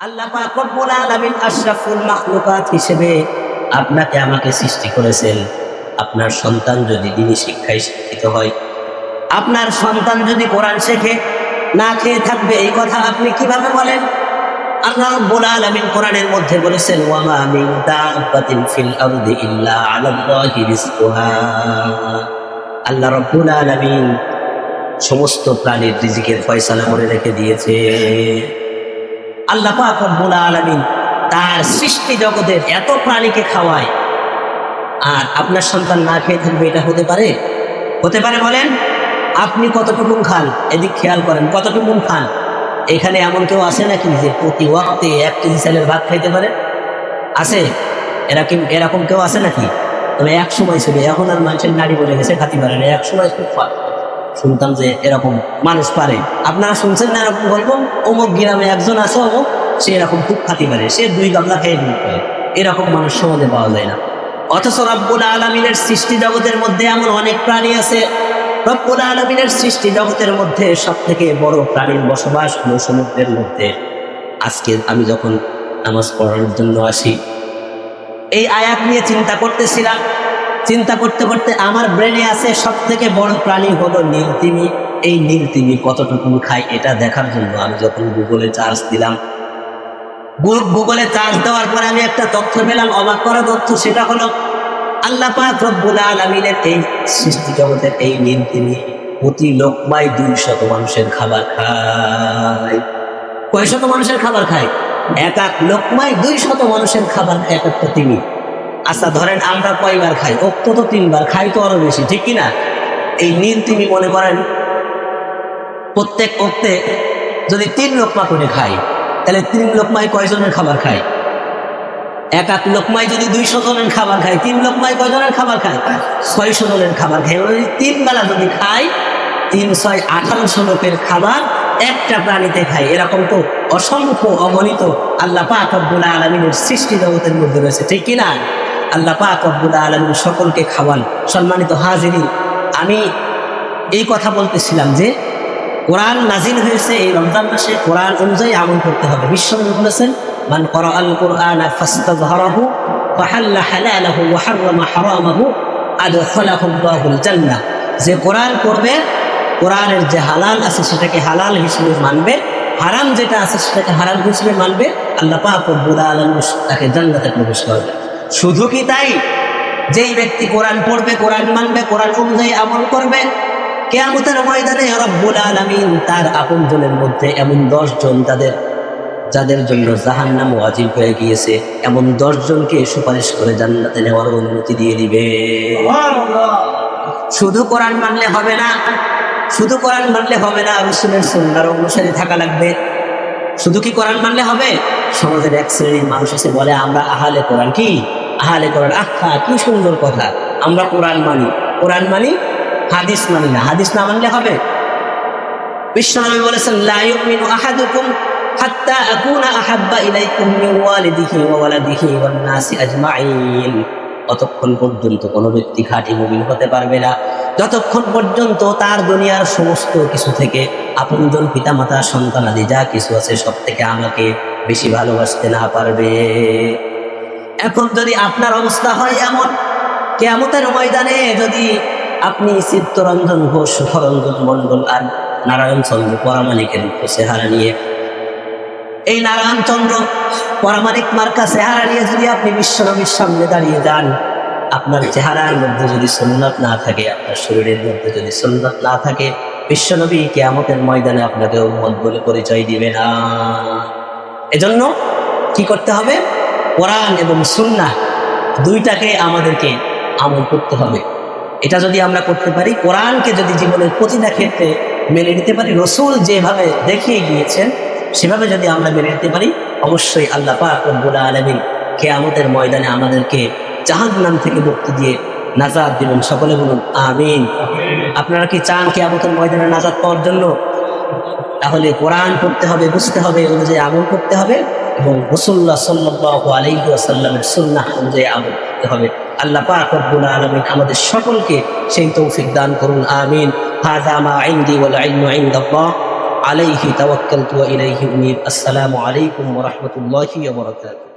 আল্লাহ আশরাফুল হিসেবে আপনাকে আমাকে সৃষ্টি করেছেন। আপনার সন্তান যদি দিনী শিক্ষায় শিক্ষিত হয়, আপনার সন্তান যদি কোরআন শেখে, না খেয়ে থাকবে, এই কথা আপনি কীভাবে বলেন? আল্লাহ মধ্যে বলেছেন আলামিন সমস্ত প্রাণীর রিজিকের ফয়সালা করে রেখে দিয়েছে। আল্লাহ রব্বুল আলামিন তার সৃষ্টি জগতের এত প্রাণীকে খাওয়ায়। আর আপনার সন্তান না খেয়ে থাকবে, এটা হতে পারে? হতে পারে বলেন, আপনি কতটুকু খান? এদিক খেয়াল করেন, কতটুকু খান? এখানে এমন কেউ আছে নাকি যে প্রতি ওয়াক্তে এক কেজি চালের ভাত খাইতে পারে? আছে? এরকম এরকম কেউ আছে নাকি? তবে এক সময় ছিল, এখন আর মানুষের নারী বলে গেছে, খাতি পারে না, এক সময় খুব শুনতাম যে এরকম মানুষ পারে। আপনারা শুনছেন না এরকম গল্প? অমুক গ্রামে একজন আছে অমুক, সে এরকম খুব খাতি পারে সে দুই গামলা খেয়ে দিতে পারে এরকম মানুষ সমাজে পাওয়া যায় না। অথচ রব্বুল আলমিনের সৃষ্টি জগতের মধ্যে এমন অনেক প্রাণী আছে। রব্বুল আলমিনের সৃষ্টি জগতের মধ্যে সব থেকে বড় প্রাণীর বসবাস হলো সমুদ্রের মধ্যে। আজকে আমি যখন নামাজ পড়ার জন্য আসি, এই আয়াত নিয়ে চিন্তা করতেছিলাম চিন্তা করতে করতে আমার ব্রেনে আছে সব থেকে বড় প্রাণী হলো নীলতিমি এই নীলতিমি কতটুকু খায় এটা দেখার জন্য আমি যখন গুগলে চার্জ দিলাম গুগলে চার্জ দেওয়ার পরে আমি একটা তথ্য পেলাম, অবাক করা তথ্য সেটা হলো, আল্লাহ পাক রব্বুল আলমিনের এই সৃষ্টি জগতের এই নীলতিমি প্রতি লোকমায় দুই শত মানুষের খাবার খায়। কয় শত মানুষের খাবার খায়? এক এক লোকমায় দুই শত মানুষের খাবার, এক একটা তিমি। আচ্ছা ধরেন আমরা কয়বার খাই? অক্ত তো তিনবার, খাই তো আরও বেশি, ঠিক কিনা? এই নীল তিনি মনে করেন, প্রত্যেক অক্তে যদি তিন লোকমা করে খাই, তাহলে তিন লোকমায় কয়জনের খাবার খায়? এক এক লোকমায় যদি দুইশো জনের খাবার খায়, তিন লোকমায় কয়জনের খাবার খায়? ছয়শো জনের খাবার খায়। ওই তিন বেলা যদি খায় তিন, ছয়, আঠারোশো লোকের খাবার একটা প্রাণীতে খায়। এরকম তো অসংখ্য অগণিত আল্লাহ পাক আলমিনের সৃষ্টি জগতের মধ্যে রয়েছে, ঠিক কিনা? আল্লাহ পাক রব্বুল আলমিন সকলকে খাওয়ান। সম্মানিত হাজিরি আমি এই কথা বলতেছিলাম যে কোরআন নাজিল হয়েছে এই রমজান মাসে, কোরআন অনুযায়ী আমল করতে হবে। বিশ্বনবী বলেছেন, মান করা আল কোরআন যে কোরআন পড়বে, কোরআনের যে হালাল আছে সেটাকে হালাল হিসেবে মানবে, হারাম যেটা আছে সেটাকে হারাম হিসেবে মানবে, আল্লাহ পাক রব্বুল আলামিন তাকে জান্নাতে প্রবেশ করবে। শুধু কি তাই? যেই ব্যক্তি কোরআন পড়বে কোরআন মানবে কোরআন অনুযায়ী আমল করবে কেয়ামতের ময়দানে রব্বুল আলামিন তার আপনজনের মধ্যে এমন দশ জন তাদের যাদের জন্য জাহান্নাম ওয়াজিব হয়ে গিয়েছে এমন দশ জনকে সুপারিশ করে জান্নাতে নেওয়ার অনুমতি দিয়ে দিবে। শুধু কোরআন মানলে হবে না শুধু কোরআন মানলে হবে না রসুলের সুন্দর অনুসারী থাকা লাগবে। শুধু কি কোরআন মানলে হবে? সমাজের এক শ্রেণির মানুষ এসে বলে আমরা আহালে কোরআন কি? আহালে কোরআন আহা, কি সুন্দর কথা। আমরা কোরআন মানি। কোরআন মানি, হাদিস মানি না। হাদিস না মানলে হবে? বিশ্বনবী বলেছেন, লা ইউমিনু আহাদুকুম হাত্তা আকুনা আহাব্বা ইলাইকুম মিন ওয়ালিদিহি ওয়া ওয়ালাদিহি ওয়ান নাসি আজমাইন। ততক্ষণ পর্যন্ত কোনো ব্যক্তি খাঁটি মুমিন হতে পারবে না, যতক্ষণ পর্যন্ত তার দুনিয়ার সমস্ত কিছু থেকে আপনজন পিতামাতা, সন্তান আদি যা কিছু আছে সব থেকে আমাকে বেশি ভালোবাসতে না পারবে। এখন যদি আপনার অবস্থা হয় এমন, কেয়ামতের ময়দানে যদি আপনি চিত্তরঞ্জন, ঘোষ সুখরঞ্জন মণ্ডল আর নারায়ণ চন্দ্র পরামানিকের চেহারা নিয়ে, এই নারায়ণ চন্দ্র পরামানিক মার্কা চেহারা নিয়ে যদি আপনি বিশ্বনবীর সামনে দাঁড়িয়ে যান, আপনার চেহারার মধ্যে যদি সুন্নাত না থাকে, আপনার শরীরের মধ্যে যদি সুন্নাত না থাকে, বিশ্বনবী কেয়ামতের ময়দানে আপনাকে উম্মত বলে পরিচয় দিবে না। এজন্য কি করতে হবে? কোরআন এবং সুন্নাহ দুইটাকে আমাদেরকে আমল করতে হবে। এটা যদি আমরা করতে পারি, কোরআনকে যদি জীবনের প্রতিটা ক্ষেত্রে মেনে নিতে পারি, রসুল যেভাবে দেখিয়ে গিয়েছেন, সেভাবে যদি আমরা মেনে নিতে পারি, অবশ্যই আল্লাহ পাক রব্বুল আলামিন কেয়ামতের ময়দানে আমাদেরকে জাহান্নাম থেকে মুক্তি দিয়ে নাজাদ দিবেন। সকলে বলুন, আমিন। আপনারা কি চান কেয়ামতের ময়দানে নাজাদ পাওয়ার জন্য? তাহলে কোরআন পড়তে হবে, বুঝতে হবে, অনুযায়ী আমল করতে হবে। এবং রসুল্লাহ সাল্লাহ আলাইসাল্লামের সুন্নাহ অনুযায়ী আমল করতে হবে। আল্লাহ পাক রব্বুল আলমিন আমাদের সকলকে সেই তৌফিক দান করুন, আমিন। হাযা মা ইনদি ওয়াল ইলমু ইনদাল্লাহ। আলাইহি তাওয়াক্কালতু ওয়া ইলাইহি উনীব। আসসালামু আলাইকুম ওয়া রাহমাতুল্লাহি ওয়া বারাকাতুহু।